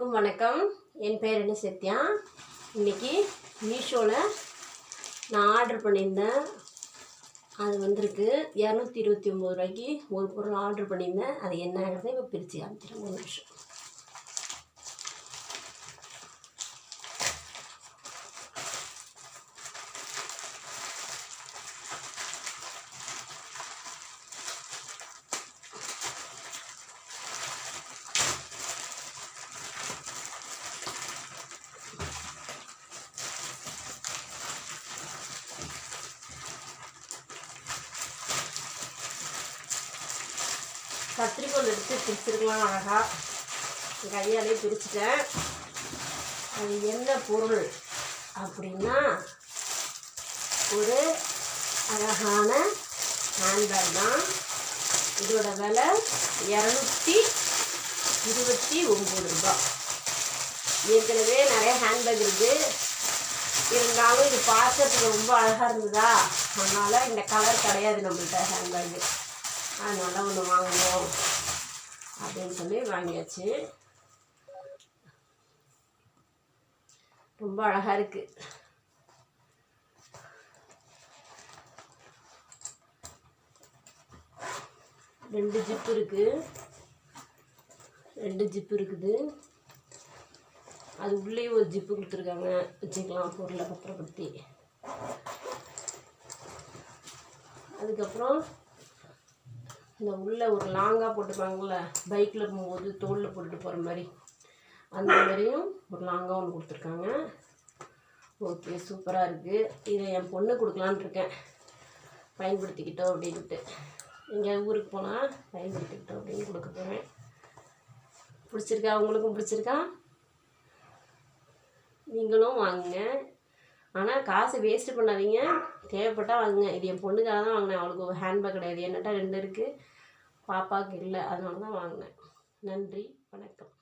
அனைவருக்கும் வணக்கம். என் பேர் என்ன சத்யா இன்னைக்கு மீஷோவில் நான் ஆர்டர் பண்ணியிருந்தேன். அது வந்திருக்கு. இரநூத்தி இருபத்தி ஒம்பது ரூபாய்க்கு ஒரு பொருள் ஆர்டர் பண்ணியிருந்தேன். அது என்ன இப்போ பிரித்து காமிக்கிறேன். ஒரு நிமிஷம். கத்திரிக்கோல் எடுத்து பிரிச்சிருக்கலாம் அழகாக கையாலே பிரிச்சுட்டேன். அது என்ன பொருள் அப்படின்னா ஒரு அழகான ஹேண்ட்பேக் தான். இதோட விலை இரநூத்தி இருபத்தி ஒம்பது ரூபாய். ஏற்கனவே நிறைய ஹேண்ட்பேக் இருக்குது இருந்தாலும் இது பார்க்கறதுக்கு ரொம்ப அழகாக இருந்ததா? அதனால் இந்த கலர் கிடையாது நம்மள்கிட்ட ஹேண்ட்பேக்கு அதனால் ஒன்று வாங்கணும். அப்படின்னு சொல்லி வாங்கியாச்சு. ரொம்ப அழகாக இருக்குது ரெண்டு ஜிப்பு இருக்குது ரெண்டு ஜிப்பு இருக்குது. அது உள்ளேயும் ஒரு ஜிப்பு கொடுத்துருக்காங்க. வச்சுக்கலாம் பொருளை பத்திரப்படுத்தி. அதுக்கப்புறம் இந்த உள்ளே ஒரு லாங்காக போட்டுப்பாங்கள பைக்கில் போகும்போது தோளில் போட்டுட்டு போகிற மாதிரி. அந்த மாதிரியும் ஒரு லாங்காக ஒன்று கொடுத்துருக்காங்க. ஓகே சூப்பராக இருக்குது இதை என் பொண்ணு கொடுக்கலான்னு இருக்கேன். பயன்படுத்திக்கிட்டோம் அப்படின்ட்டு எங்கள் ஊருக்கு போனால் பயன்படுத்திக்கிட்டோம் அப்படின்னு கொடுக்க போகிறேன் பிடிச்சிருக்கா? உங்களுக்கும் பிடிச்சிருக்கா? நீங்களும் வாங்குங்க. ஆனால் காசு வேஸ்ட்டு பண்ணாதீங்க. தேவைப்பட்டால் வாங்குங்க. இது என் பொண்ணுக்காக தான் வாங்கினேன். அவளுக்கு ஹேண்ட்பேக் கிடையாது. என்னட்டா ரெண்டு இருக்குது பாப்பாவுக்கு இல்லை அதனால தான் வாங்கினேன். நன்றி வணக்கம்.